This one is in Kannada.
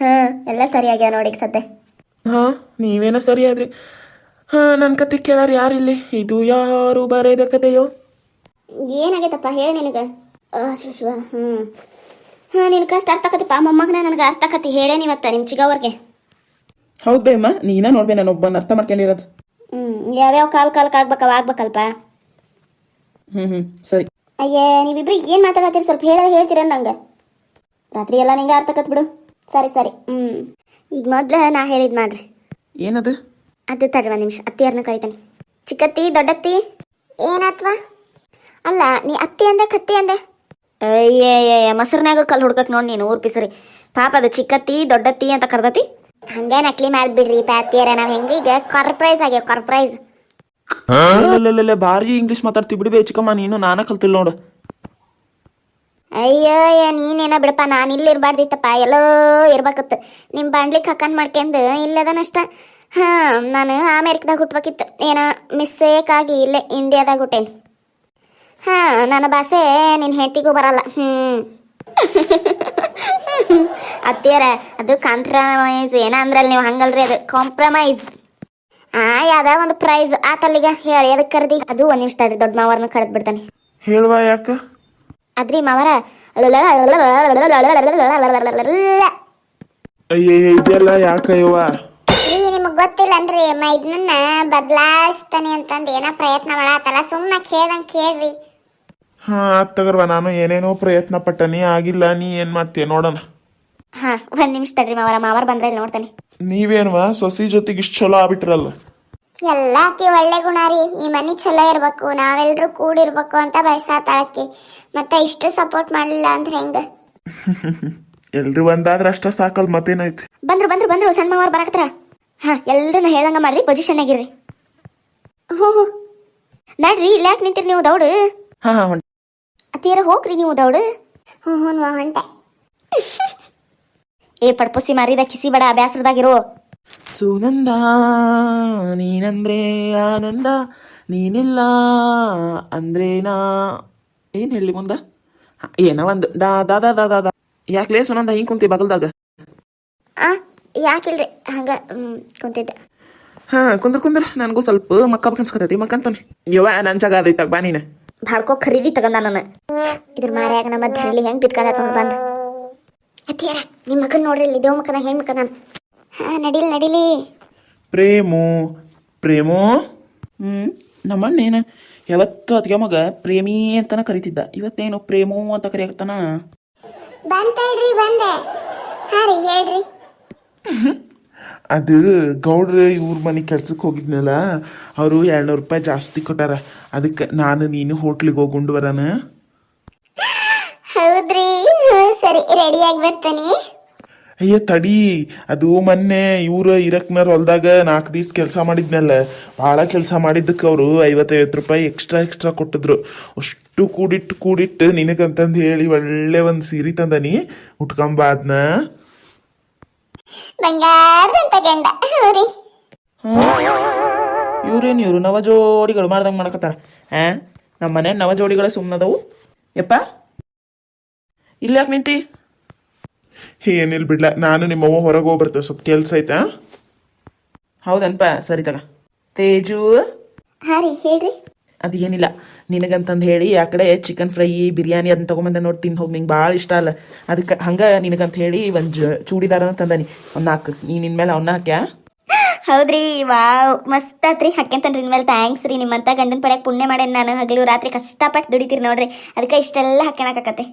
ಹಾಂ ಎಲ್ಲ ಸರಿಯಾಗ್ಯಾವ ನೋಡಿ ಸತೆ ಹಾಂ ನೀವೇನೋ ಸರಿಯಾದ್ರಿ ಹಾಂ ನನ್ನ ಕತೆ ಕೇಳಾರ ಯಾರಿಲ್ಲಿ ಇದು ಯಾರು ಬರೆದ ಕತೆಯೋ? ಏನಾಗೈತಪ್ಪ ಹೇಳಿ ನಿನಗೆ. ಶಿವ ಶಿವ ಹ್ಞೂ ಹಾಂ ನಿನ್ ಕಷ್ಟ ಅರ್ಥ ಕತಿಪ್ಪ ಮೊಮ್ಮಗನ ನನಗೆ ಅರ್ಥ ಕತಿ ಹೇಳೇನಿ ಇವತ್ತ ನಿಮ್ಮ ಚಿಗವ್ರಿಗೆ ಹೌದು ಬೇಮ್ಮ ನೀನ ನೋಡ್ಬೇ ನಾನು ಒಬ್ಬನ ಅರ್ಥ ಮಾಡ್ಕೊಂಡಿರೋದು. ಹ್ಞೂ ಯಾವ್ಯಾವ ಕಾಲ್ ಕಾಲಕ್ಕೆ ಆಗ್ಬೇಕವ ಆಗ್ಬೇಕಲ್ಪ. ಹ್ಞೂ ಹ್ಞೂ ಸರಿ. ಅಯ್ಯೇ ನೀವಿಬ್ರು ಏನು ಮಾತಾಡತ್ತೀರಿ ಸ್ವಲ್ಪ ಹೇಳ ಹೇಳ್ತೀರ ನಂಗೆ? ರಾತ್ರಿ ಎಲ್ಲ ನಿಂಗೆ ಅರ್ಥ ಕತ್ ಬಿಡು. ಸರಿ ಸರಿ. ಹ್ಞೂ ಈಗ ಮೊದ್ಲು ನಾ ಹೇಳಿದ್ ಮಾಡ್ರಿ. ಏನದು? ಅದು ತಡ್ರಿ ಒಂದು ನಿಮಿಷ. ಅತ್ತಿಯರ್ನ ಕರಿತಾನೆ. ಚಿಕ್ಕತ್ತಿ ದೊಡ್ಡತ್ತಿ? ಏನಾತ್ವಾ? ಅಲ್ಲ ನೀ ಅತ್ತಿ ಅಂದೆ ಕತ್ತಿ ಅಂದೆ? ಅಯ್ಯ ಮೊಸರ್ನಾಗ ಕಲ್ಲು ಹುಡ್ಕಕ್ ನೋಡಿ ನೀನು ಊರ್ ಪಿಸರಿ. ಪಾಪ ಅದು ಚಿಕ್ಕತ್ತಿ ದೊಡ್ಡತ್ತಿ ಅಂತ ಕರ್ದತಿ. ಹಂಗೆ ನಕ್ಲಿ ಮಾಡ್ಬಿಡ್ರಿ ಪ್ಯಾತಿಯರ ನಾವು ಹೆಂಗ ಈಗ ಕಾರ್ಪ್ರೈಸ್ ಆಗ್ಯಾವ ಕಾರ್ಪ್ರೈಸ್ ಭಾರಿ ಇಂಗ್ಲೀಷ್ ಮಾತಾಡ್ತಿ ಬಿಡ್ಬೇ ಚಿಕ್ಕಮ್ಮ ನೀನು ನಾನ ಕಲ್ತಿಲ್ಲ ನೋಡು. ಅಯ್ಯಯ್ಯ ನೀನೇನ ಬಿಡಪ್ಪ, ನಾನು ಇಲ್ಲಿ ಇರಬಾರ್ದಿತ್ತಪ್ಪ, ಎಲ್ಲೋ ಇರ್ಬೇಕತ್ತು. ನಿಮ್ಮ ಬಾಂಡ್ಲಿಕ್ಕೆ ಹಕ್ಕನ್ ಮಾಡ್ಕೊಂಡು ಇಲ್ಲದನಷ್ಟ ಹಾಂ, ನಾನು ಅಮೇರಿಕದಾಗ ಹುಟ್ಬೇಕಿತ್ತು. ಏನ ಮಿಸ್ಸೇಕಾಗಿ ಇಲ್ಲೇ ಇಂಡಿಯಾದಾಗ ಹುಟ್ಟೇನಿ. ಹಾಂ, ನನ್ನ ಭಾಷೆ ನಿನ್ನ ಹೆಂಡತಿಗೂ ಬರಲ್ಲ. ಹ್ಞೂ ಅತ್ತಿಯರ, ಅದು ಕಾಂಪ್ರಮೈಸ್ ಏನ ನೀವು ಹಂಗಲ್ರಿ ಅದು. ಕಾಂಪ್ರಮೈಸ್ ಆ, ಯಾವ್ದ ಒಂದು ಪ್ರೈಸ್ ಆತಲ್ಲಿಗ ಹೇಳಿ ಅದಕ್ಕೆ ಕರೆದಿ? ಅದು ಒಂದು ನಿಮಿಷ ದೊಡ್ಡ ಮಾವರ್ನ ಕಡ್ದು ಬಿಡ್ತಾನೆ. ಹೇಳುವ ಯಾಕ? ಅದ್ರಿ ಮಾವರ. ಅಯ್ಯಯ್ಯ ಇದೆಲ್ಲ ಯಾಕ ಯವ್ವ ಗೊತ್ತಿಲ್ಲ ನಿಮಗ್ ಗೊತ್ತಿಲ್ಲನ್ರಿ ಅಮ್ಮ ಇದನ್ನ ಬದಲಾಯಿಸ್ತಾನೆ ಅಂತಂದು ಏನೋ ಪ್ರಯತ್ನ ಮಾಡತ್ತಲ್ಲ ಸುಮ್ಮನೆ ಕೇಳ್ದಂಗೆ ಕೇಳ್ರಿ ಹಾ ತಗರ್ವ ನಾನು ಏನೇನೋ ಪ್ರಯತ್ನ ಪಟ್ಟನಿ ಆಗಿಲ್ಲ ನೀ ಏನ್ ಮಾಡ್ತೀಯ ನೋಡೋಣ ಹಾ ಒಂದ್ ನಿಮಿಷ ತಡ್ರಿ ಮಾವರ ಮಾವರ್ ಬಂದ್ರೆ ನೋಡ್ತಾನೆ ನೀವೇನ್ವಾ ಸೊಸಿ ಜೊತೆಗೆ ಇಷ್ಟು ಚಲೋ ಆಗ್ಬಿಟ್ರಲ್ಲ ಎಲ್ಲ ಆಕಿ ಒಳ್ಳೆ ಗುಣ ರೀ. ಈ ಮನಿ ಚಲೋ ಇರ್ಬೇಕು ನಾವೆಲ್ಲರೂ ಕೂಡಿರ್ಬೇಕು ಅಂತ ಬಯಸಾತಾಳಕ್ಕಿ. ಮತ್ತೆ ಇಷ್ಟು ಸಪೋರ್ಟ್ ಮಾಡಲಿಲ್ಲ ಅಂದ್ರೆ ಹೆಂಗ? ಎಲ್ರು ಒಂದಾದ್ರೆ ಅಷ್ಟ ಸಾಕಲ್ ಮತ್ತೇನೈತಿ ಬಂದ್ರು ಬಂದ್ರು ಬಂದ್ರು ಸಣ್ಣ ಮಾವರ್ ಬರಾಕತ್ರ. ಹಾ ಎಲ್ರನ್ನ ಹೇಳಂಗ ಮಾಡ್ರಿ ಪೊಸಿಷನ್ ಆಗಿರ್ರಿ. ಹೋ ನಡ್ರಿ ಇಲ್ಲ ಯಾಕೆ ನಿಂತಿರಿ ನೀವು ದೌಡು? ಹಾ ಹಾ ಹೊಂಟ್. ಅತ್ತೀರ ಹೋಗ್ರಿ ನೀವು ದೌಡು. ಹ್ಞೂ ಹ್ಞೂ ಹೊಂಟೆ. ಏ ಪಡ್ಪುಸಿ ಮಾರಿದ ಕಿಸಿ ಬಡ ಬ್ಯಾಸ್ರದಾಗಿರೋ. ಸುನಂದ ನೀನಂದ್ರೆ ಆನಂದ ನೀನಿಲ್ಲ ಅಂದ್ರೆ ನಾ ಏನ್ ಹೇಳಿ ಮುಂದ? ಏನೋ ಒಂದು ದಾ ದಾ ದಾ ದಾ ದಾ ಯಾಕ್ಲೇ ಸುನಂದ ಹಿಂಗ್ ಕುಂತಿ ಬಗಲ್ದಾಗ ಆ ಯಾಕಿಲ್ರಿ? ಹಂಗ ಕುಂತಿದ್ದೆ. ಹಾ ಕುಂದ್ರ ಕುಂದ್ರ. ನನಗೂ ಸ್ವಲ್ಪ ಮಕ್ಕ ಬಕ್ಕನ್ಸ್ಕೊತೈತಿ ಮಕ್ಕಂತಾನೆ ಯವ್ವ ನನ್ ಜಾಗ ಅದೈತ ಬಾ ನೀನು. ಭಾಳ್ಕೋ ಖರೀದಿ ತಗಂದ ನಾನು. ಇದ್ರ ಮಾರ್ಯಾಗ ನಮ್ಮ ಧರಲಿ ಹೆಂಗ್ ಬಿತ್ಕೊಂಡ ಬಂದ್. ಅತ್ತಿಯಾರ ನಿಮ್ಮ ಮಗನ್ ನೋಡ್ರಿ ಇಲ್ಲಿ ದೇವ್ ಮಕ್ಕನ ಹೆಣ್ ಮಕ್ಕ ನಾನು ಹಾ ನಡಿಲಿ ನಡಿಲಿ. Frame frame? ಹ್ಮ್ ನಮ್ಮಣ್ಣೇನ ಯಾವತ್ತು ಅದಕ್ಕೆ ಮಗ ಪ್ರೇಮಿ ಅಂತನ ಕರಿತಿದ್ದ. ಇವತ್ತೇನು ಪ್ರೇಮೋ ಅಂತ ಕರಿಯಾಕತ್ತಾನ? ಬಂತೇಳ್ರಿ ಬಂದೆ. ಹಾ ರೀ ಹೇಳ್ರಿ. ಅದು ಗೌಡ್ರ ಇವ್ರ ಮನೆ ಕೆಲ್ಸಕ್ಕೆ ಹೋಗಿದ್ನಲ್ಲ ಅವರು ಎರಡ್ನೂರು ರೂಪಾಯಿ ಜಾಸ್ತಿ ಕೊಟ್ಟಾರ. ಅದಕ್ಕೆ ನಾನು ನೀನು ಹೋಟ್ಲಿಗೆ ಹೋಗುಂಡು ಬರಾನ? ಬರೋಣ ಹೌದ್ರಿ ಸರಿ ರೆಡಿಯಾಗಿ ಬರ್ತಾನೆ. ಅಯ್ಯ ತಡಿ ಅದು ಮೊನ್ನೆ ಇವ್ರು ಇರಕ್ನರ್ ಹೊಲ್ದಾಗ ನಾಲ್ಕು ದಿವ್ಸ ಕೆಲಸ ಮಾಡಿದ್ಮೇಲೆ ಭಾಳ ಕೆಲಸ ಮಾಡಿದ್ದಕ್ಕೆ ಅವರು ಐವತ್ತೈವತ್ತು ರೂಪಾಯಿ ಎಕ್ಸ್ಟ್ರಾ ಎಕ್ಸ್ಟ್ರಾ ಕೊಟ್ಟಿದ್ರು. ಅಷ್ಟು ಕೂಡಿಟ್ಟು ಕೂಡಿಟ್ಟು ನಿನಗಂತಂದು ಹೇಳಿ ಒಳ್ಳೆ ಒಂದು ಸೀರೆ ತಂದನಿ ಉಟ್ಕೊಂಬ ಅದನ್ನ ಬಂಗಾರದಂತ ಗಂಡ. ಹೌರಿ ಇವ್ರೇನು ಇವರು? ನವ ಜೋಡಿಗಳು ಮಾಡ್ದಂಗೆ ಮಾಡಕತ್ತಾರ. ಆ? ನಮ್ಮ ಮನೆ ನವ ಜೋಡಿಗಳೇ ಸುಮ್ಮನದವು ಯಪ್ಪ. ಇಲ್ಲ ಯಾಕೆ ನಿಂತಿ? ಏನಿಲ್ಲ ಬಿಡ್ಲ ನಾನು ನಿಮ್ಮವ್ವ ಹೊರಗೆ ಹೋಗಿ ಬರ್ತೇವೆ ಸ್ವಲ್ಪ ಕೆಲಸ ಐತಾ? ಹೌದನ್ಪ ಸರಿ ತಗ. ತೇಜು? ಹಾ ರೀ ಹೇಳ್ರಿ. ಅದೇನಿಲ್ಲ ನಿನಗಂತಂದು ಹೇಳಿ ಆ ಕಡೆ ಚಿಕನ್ ಫ್ರೈ ಬಿರಿಯಾನಿ ಅದನ್ನ ತೊಗೊಂಬಂದೆ ನೋಡಿ ತಿಂದು ಹೋಗಿ ನಿಂಗೆ ಭಾಳ ಇಷ್ಟ ಅಲ್ಲ. ಅದಕ್ಕೆ ಹಂಗೆ ನಿನಗಂತ ಹೇಳಿ ಒಂದು ಚೂಡಿದಾರನ ತಂದನಿ. ಒಂದು ನಾಲ್ಕು ನೀನು ಮೇಲೆ ಅವನ್ನ ಹಾಕ್ಯಾ. ಹೌದ್ರಿ ವಾವ್ ಮಸ್ತ್ ಆತ್ರಿ ಹಾಕ್ಯಂತನ್ರಿ ಮೇಲೆ ಥ್ಯಾಂಕ್ಸ್ ರೀ ನಿಮ್ಮಂತ ಗಂಡನ ಪಡೆಯಕ್ಕೆ ಪುಣ್ಯ ಮಾಡೇನಿ ನಾನು. ಹಗಲು ರಾತ್ರಿ ಕಷ್ಟಪಟ್ಟು ದುಡಿತೀರಿ ನೋಡ್ರಿ. ಅದಕ್ಕೆ ಇಷ್ಟೆಲ್ಲ ಹಾಕ್ಯಣಕತ್ತೆ